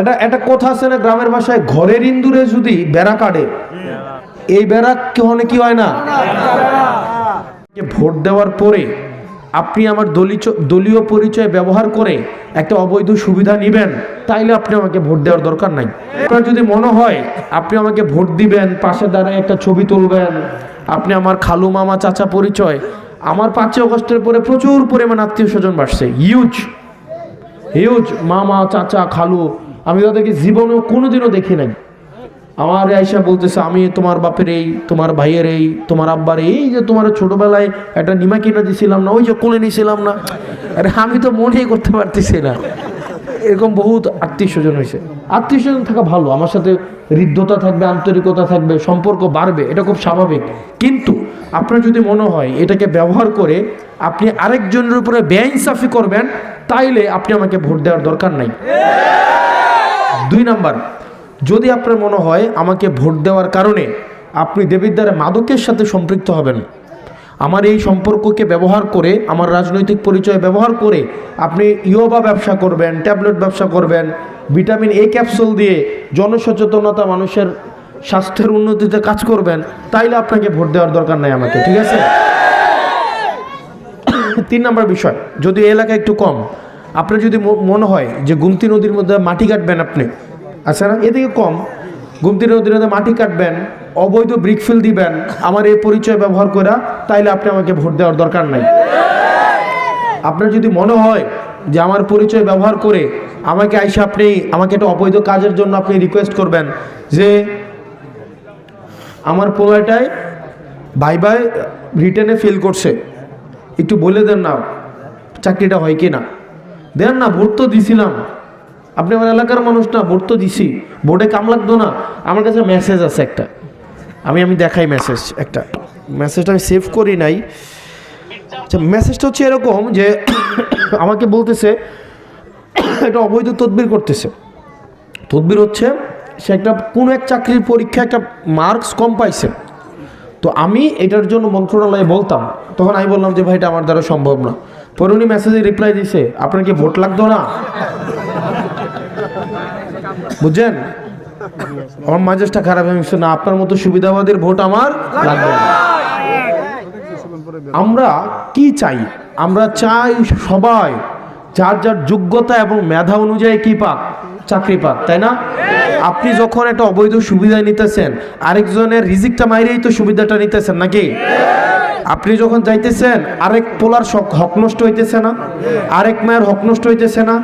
এটা এটা কথা আছে না গ্রামের ভাষায়? ঘরের ইন্দুরে যদি বেড়া কাটে, এই বেড়া কখনো কি হয় না? ভোট দেওয়ার পরে আপনি আমার দলীয় পরিচয় ব্যবহার করে একটা অবৈধ সুবিধা নেবেন, তাইলে আপনি আমাকে ভোট দেওয়ার দরকার নাই। আপনার যদি মনে হয়, আপনি আমাকে ভোট দিবেন, পাশে দাঁড়ায় একটা ছবি তুলবেন, আপনি আমার খালু মামা চাচা পরিচয়, আমার পাঁচই অগস্টের পরে প্রচুর পরিমাণ আত্মীয় স্বজন বাড়ছে ইউজ হিউজ মামা, চাচা, খালু আমি তাদেরকে জীবনেও কোনোদিনও দেখি নাই। আমার আয়সা বলতেছে, আমি তোমার বাপের এই, তোমার ভাইয়ের এই, তোমার আব্বার এই যে তোমার ছোটবেলায় একটা নিমা কিনা দিছিলাম না, ওই যে কোলে নিয়েছিলাম না। আরে আমি তো মনেই করতে পারতেছি না। এরকম বহুত আত্মীয় স্বজন হয়েছে। আত্মীয় স্বজন থাকা ভালো, আমার সাথে হৃদ্যতা থাকবে, আন্তরিকতা থাকবে, সম্পর্ক বাড়বে, এটা খুব স্বাভাবিক। কিন্তু আপনার যদি মনে হয় এটাকে ব্যবহার করে আপনি আরেকজনের উপরে বেআইনসাফি করবেন, তাইলে আপনি আমাকে ভোট দেওয়ার দরকার নাই। দুই নাম্বার, যদি আপনার মনে হয় আমাকে ভোট দেওয়ার কারণে আপনি দেবিদ্বারে মাদকের সাথে সম্পৃক্ত হবেন, আমার এই সম্পর্ককে ব্যবহার করে, আমার রাজনৈতিক পরিচয় ব্যবহার করে আপনি ইয়োবা ব্যবসা করবেন, ট্যাবলেট ব্যবসা করবেন, ভিটামিন এ ক্যাপসুল দিয়ে জনসচেতনতা মানুষের স্বাস্থ্যের উন্নতিতে কাজ করবেন, তাইলে আপনাকে ভোট দেওয়ার দরকার নাই আমাকে, ঠিক আছে? তিন নম্বর বিষয়, যদি এলাকা একটু কম আপনার যদি মনে হয় যে গুমতি নদীর মধ্যে মাটি কাটবেন আপনি আচ্ছা না? এদিকে কম। গুমতি নদীর মধ্যে মাটি কাটবেন, অবৈধ ব্রিকফিল দিবেন, আমার এই পরিচয় ব্যবহার করা তাইলে আপনি আমাকে ভোট দেওয়ার দরকার নাই। আপনার যদি মনে হয় যে আমার পরিচয় ব্যবহার করে আমাকে আইসে আপনি আমাকে একটা অবৈধ কাজের জন্য আপনি রিকোয়েস্ট করবেন যে আমার পোলাটায় ভাই ভাই রিটার্নে ফেল করছে, একটু বলে দেন না, চাকরিটা হয় কি না দেন না, ভোট তো দিছিলাম। আপনি আমার এলাকার মানুষ না, ভোট তো দিছি। ভোটে কাম লাগতো না। আমার কাছে মেসেজ আছে একটা। আমি আমি দেখাই মেসেজ একটা। মেসেজটা আমি সেভ করি নাই। আচ্ছা মেসেজটা হচ্ছে এরকম যে, আমাকে বলতেছে, একটা অবৈধ তদবির করতেছে। তদবির হচ্ছে, সে একটা, কোনো এক চাকরির পরীক্ষা একটা মার্কস কম পাইছে। তো আমি এটার জন্য মন্ত্রণালয়ে বলতাম। তখন আমি বললাম যে, ভাই, এটা আমার দ্বারা সম্ভব না। পরে উনি মেসেজে রিপ্লাই দিছে, আপনার কি ভোট লাগতো না? বুঝছেন? আমার মাঝেটা খারাপ হয়ে গেছে না, আপনার মতো সুবিধাবাদের ভোট আমার লাগবে না। আমরা কি চাই? আমরা চাই সবাই, যার যার যোগ্যতা এবং মেধা অনুযায়ী কি পাক? চাকরি পাক, তাই না? আপনি যখন একটা অবৈধ সুবিধা নিতেছেন, আরেকজনের রিজিকটা মাইরেই তো সুবিধাটা নিতেছেন নাকি? আপনি যখন যাইতেছেন, আরেক পোলার হক নষ্ট হইতেছে না? আরেক মায়ের হক নষ্ট হইতেছে না?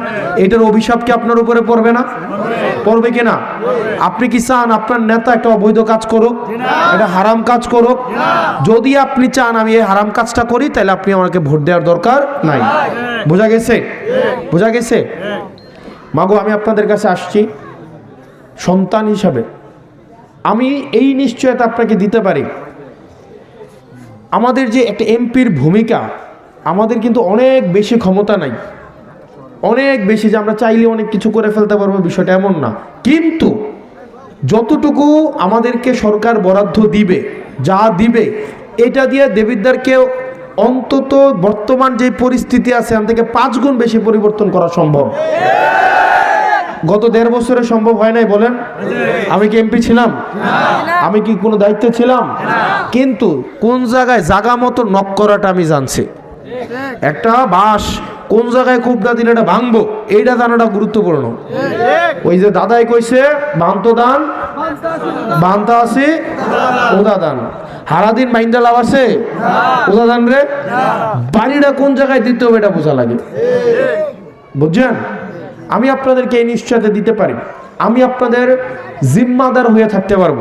এটার অভিশাপ কি আপনার উপরে পড়বে না? পড়বে কি না? আপনি কি চান আপনার নেতা একটা অবৈধ কাজ করুক? একটা হারাম কাজ করুক? যদি আপনি চান আমি এই হারাম কাজটা করি, তাহলে আপনি আমাকে ভোট দেওয়ার দরকার নাই। বোঝা গেছে? বোঝা গেছে? মাগো, আমি আপনাদের কাছে আসছি। সন্তান হিসাবে। আমি এই নিশ্চয়তা আপনাকে দিতে পারি। আমাদের যে একটা এমপির ভূমিকা, আমাদের কিন্তু অনেক বেশি ক্ষমতা নাই। অনেক বেশি যে আমরা চাইলে অনেক কিছু করে ফেলতে পারব, বিষয়টা এমন না। কিন্তু যতটুকু আমাদেরকে সরকার বরাদ্দ দিবে, যা দিবে, এটা দিয়ে দেবিদ্দারকে অন্তত বর্তমান যে পরিস্থিতি আছে, এখান থেকে পাঁচ গুণ বেশি পরিবর্তন করা সম্ভব। গত দেড় বছরে সম্ভব হয় নাই বলেন? আমি কি এমপি ছিলাম? আমি কি কোনো দায়িত্বে ছিলাম? কিন্তু কোন জায়গায় জাগা মতো নক করাটা আমি জানছি। একটা বাস কোন জায়গায় খুবটা দিলে এটা ভাঙবো? এইটা জানাটা গুরুত্বপূর্ণ। ওই যে দাদাই কইছে বান্ত দান বান্তা আছে ওদা দান। হারাদিন মাইন্ডা লাভ আছে? ওদা দান রে? বাড়িটা কোন জায়গায় দিতে হবে এটা বোঝা লাগে। বুঝছেন? আমি আপনাদেরকে এই নিশ্চয়তা দিতে পারি। আমি আপনাদের জিম্মাদার হয়ে থাকতে পারব।